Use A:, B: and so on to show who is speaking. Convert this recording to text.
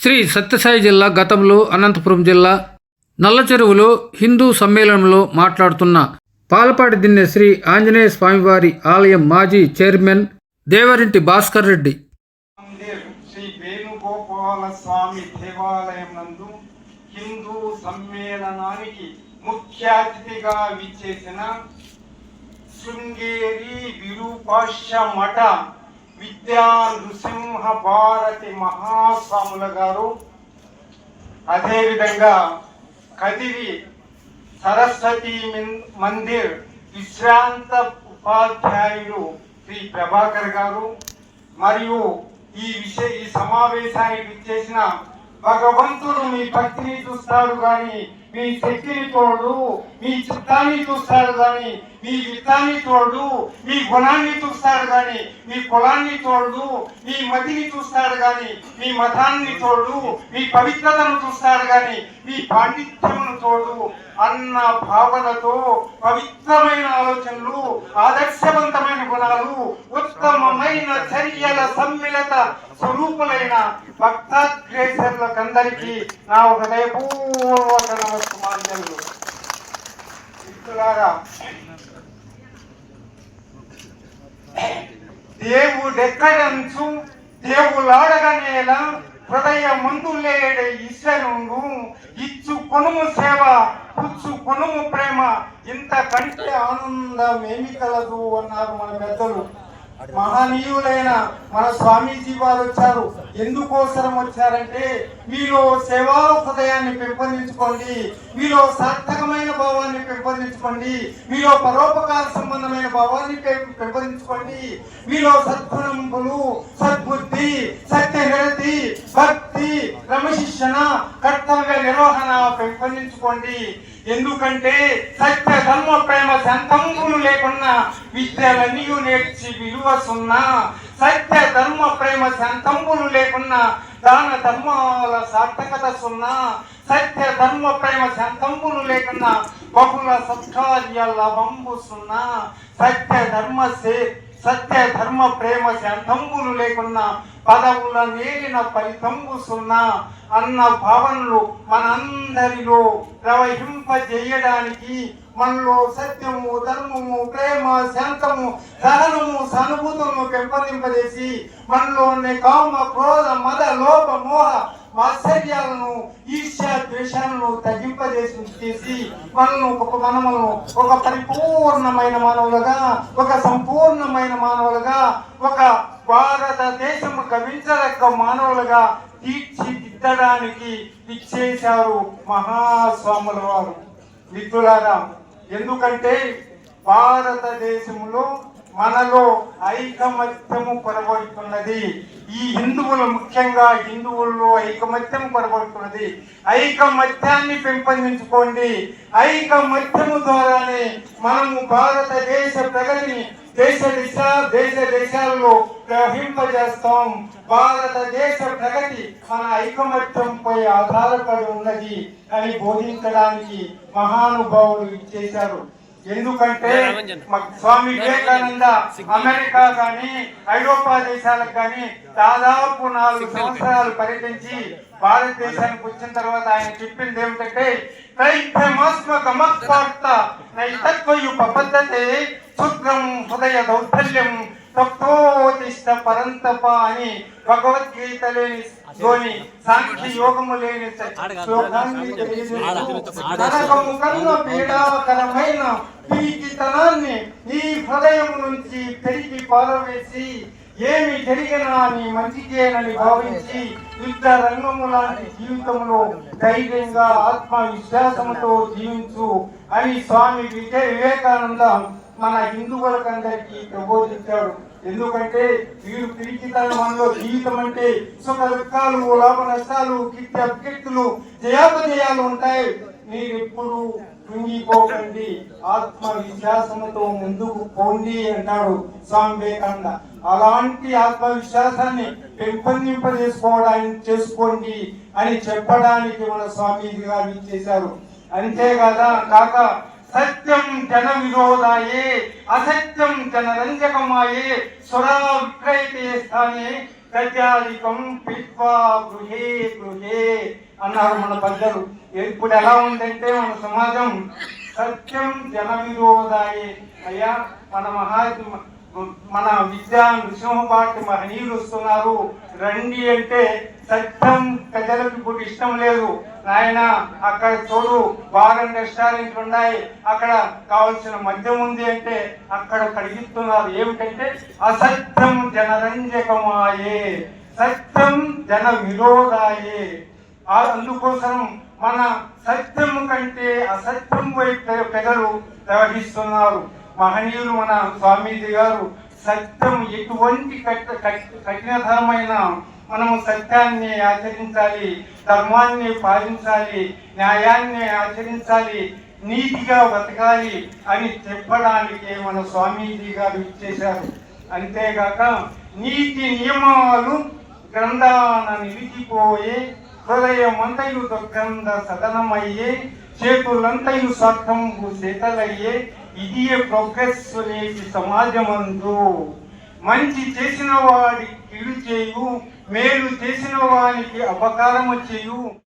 A: శ్రీ సత్యసాయి జిల్లా గతంలో అనంతపురం జిల్లా నల్లచెరువులో హిందూ సమ్మేళనంలో మాట్లాడుతున్న పాలపాటి దిన్నె శ్రీ ఆంజనేయ స్వామివారి ఆలయం మాజీ చైర్మన్ దేవరింటి భాస్కర్ రెడ్డి.
B: శ్రీ వేణుగోపాల స్వామి దేవాలయం నందు హిందూ సమ్మేళనానికి ముఖ్య అతిథిగా విచ్చేసిన శృంగేరి విరూపాక్ష మఠ విద్యా నృసింహ భారతి మహాస్వాముల గారు అదేవిధంగా కదిరి సరస్వతి మందిర్ విశ్రాంత ఉపాధ్యాయులు శ్రీ ప్రభాకర్ గారు మరియు ఈ విషయ ఈ సమావేశానికి ఇచ్చేసిన భగవంతుడు మీ భక్తిని చూస్తాడు కానీ మీ శక్తిని తోడు మీ చిత్తాన్ని చూస్తాడు గాని మీ యుద్ధాన్ని తోడు మీ గుణాన్ని చూస్తాడు గాని మీ కులాన్ని తోడు మీ మతిని చూస్తాడు గాని మీ మతాన్ని తోడు మీ పవిత్రతను చూస్తాడు గాని మీ పాండిత్యమును తోడు అన్న భావనతో పవిత్రమైన ఆలోచనలు ఆదర్శవంతమైన గుణాలు ఉత్తమమైన చర్యల సమ్మిళత స్వరూపులైన భక్తాగ్రేసర్లకందరికీ నా హృదయపూర్వక నమస్కారాలు మిత్రులారా దేవుడెక్కడంచు దేవులాడగనేల హృదయ మందులేడ ఈశ్వరుడు ఇచ్చు కొనుము సేవ పుచ్చు కొనుము ప్రేమ ఇంత కంటే ఆనందం ఏమి కలదు అన్నారు మన పెద్దలు. మహనీయులైన మన స్వామీజీ వారు వచ్చారు. ఎందుకోసరం వచ్చారంటే మీలో సేవా హృదయాన్ని పెంపొందించుకోండి. మీలో సార్థకమైన భావాన్ని పెంపొందించుకోండి. మీలో పరోపకార సంబంధమైన భావాన్ని పెంపొందించుకోండి. మీలో సద్గుణములు సద్బుద్ధి సత్యనిరతి భక్తి క్రమశిక్షణ కర్తవ్య నిర్వహణ పెంపొందించుకోండి. ఎందుకంటే సత్య ధర్మ ప్రేమ సంతంబులు లేకున్నా విద్యలన్నీ నేర్చి విలువ సున్నా. సత్య ధర్మ ప్రేమ సంతంబులు లేకున్నా దాన ధర్మాల సార్థకత సున్నా. సత్య ధర్మ ప్రేమ సంతంబులు లేకున్నా బహుళ సత్కార్య లాభంబు సున్నా. సత్య ధర్మ సే సత్య ధర్మ ప్రేమ శాంతంబులు లేకున్నా పదవుల నేలిన ఫలితంబు సున్నా అన్న భావనలు మనందరిలో ప్రవహింపజేయడానికి మనలో సత్యము ధర్మము ప్రేమ శాంతము సహనము సానుభూతులను పెంపొందింపజేసి మనలోని కామ క్రోధ మద లోప మోహ మాత్సర్యాలను ఈర్ష్య ద్వేషాలను తగ్గింపజేసి చేసి మనను ఒక మనమును ఒక పరిపూర్ణమైన మానవులుగా ఒక సంపూర్ణమైన మానవులుగా ఒక భారతదేశము గవించదగ్గ మానవులుగా తీర్చిదిద్దడానికి ఇచ్చేశారు మహాస్వాముల వారు. మిత్రులారా ఎందుకంటే భారతదేశంలో మనలో ఐకమత్యము కొనబడుతున్నది ఈ హిందువులు ముఖ్యంగా హిందువుల్లో ఐకమత్యం కొనబడుతున్నది ఐకమత్యాన్ని పెంపొందించుకోండి. ఐకమత్యము ద్వారానే మనము భారతదేశ ప్రగతిని దేశ దిశ దేశ దేశాల్లో ప్రవహింపజేస్తాం భారతదేశ ప్రగతి మన ఐకమత్యంపై ఆధారపడి ఉన్నది అని బోధించడానికి మహానుభావులు ఇచ్చేశారు ఎందుకంటే స్వామి వివేకానంద అమెరికా కానీ ఐరోపా దేశాలకు కానీ దాదాపు నాలుగు సంవత్సరాలు పర్యటించి భారతదేశానికి వచ్చిన తర్వాత ఆయన చెప్పింది ఏమిటంటే నైతత్వయు పద్ధతే శుద్రం హృదయ దౌర్బల్యం తప్తోతిష్ట పరంతప అని భగవద్గీత లేని లోని సాంఖ్య యోగము లేని శ్లోకాన్ని తెలియజేస్తూ నరకము కన్న పీడాకరమైన పీకితనాన్ని ఈ హృదయం నుంచి పెరిగి పారవేసి ఏమి జరిగినా నీ మంచికేనని భావించి యుద్ధ రంగము లాంటి జీవితంలో ధైర్యంగా ఆత్మవిశ్వాసంతో జీవించు అని స్వామి విజయ వివేకానంద మన హిందువులకందరికీ ప్రబోధించాడు. ఎందుకంటే వీరు పిరికితనంలో జీవితం అంటే సుఖ దుఃఖాలు లాభ నష్టాలు కీర్తి అప్కీర్తులు జయాపజయాలు ఉంటాయి. మీరు ఎప్పుడు కృంగిపోకండి. ఆత్మవిశ్వాసంతో ముందుకు పోండి అంటాడు స్వామి వివేకానంద. అలాంటి ఆత్మవిశ్వాసాన్ని పెంపొందింపజేసుకోవడానికి చేసుకోండి అని చెప్పడానికి మన స్వామీజీ గారు ఇచ్చేశారు అంతేకాదా కాక సత్యం జన విరోధాయే అసత్యం జన రంజకమాయే సురా విక్రయతే స్థానే ప్రత్యాధికం పిత్వా గృహే గృహే అన్నారు మన పెద్దలు. ఇప్పుడు ఎలా ఉందంటే మన సమాజం సత్యం జన విరోధాయే అయ్యా మన మహా మన విద్యా నృసింహపాటి మహనీయులు వస్తున్నారు. రండి అంటే సత్యం ప్రజలకు ఇప్పుడు ఇష్టం లేదు. నాయన అక్కడ చూడు బార్ అండ్ రెస్టారెంట్లు ఉన్నాయి. అక్కడ కావలసిన మద్యం ఉంది అంటే అక్కడ కడిగిస్తున్నారు ఏమిటంటే అసత్యం జనరంజకమాయే సత్యం జన విరోధాయే అందుకోసం మన సత్యం కంటే అసత్యం వైపు పెదలు ప్రవహిస్తున్నారు. మహనీయులు మన స్వామీజీ గారు సత్యం ఎటువంటి కఠినతరమైన మనము సత్యాన్ని ఆచరించాలి ధర్మాన్ని పాలించాలి న్యాయాన్ని ఆచరించాలి నీతిగా బతకాలి అని చెప్పడానికి మన స్వామీజీ గారు ఇచ్చేశారు. అంతేగాక నీతి నియమాలు గ్రంథాన నిలిచిపోయి హృదయమంతయు దుర్గంధ సదనమయ్యే చేతులంతయు స్వార్థంబు చేతలయ్యే ఇది ప్రోగ్రెస్ నేటి సమాజమందు. మంచి చేసిన వాడి కిడు చేయు మేలు చేసిన వానికి అపకారము చేయు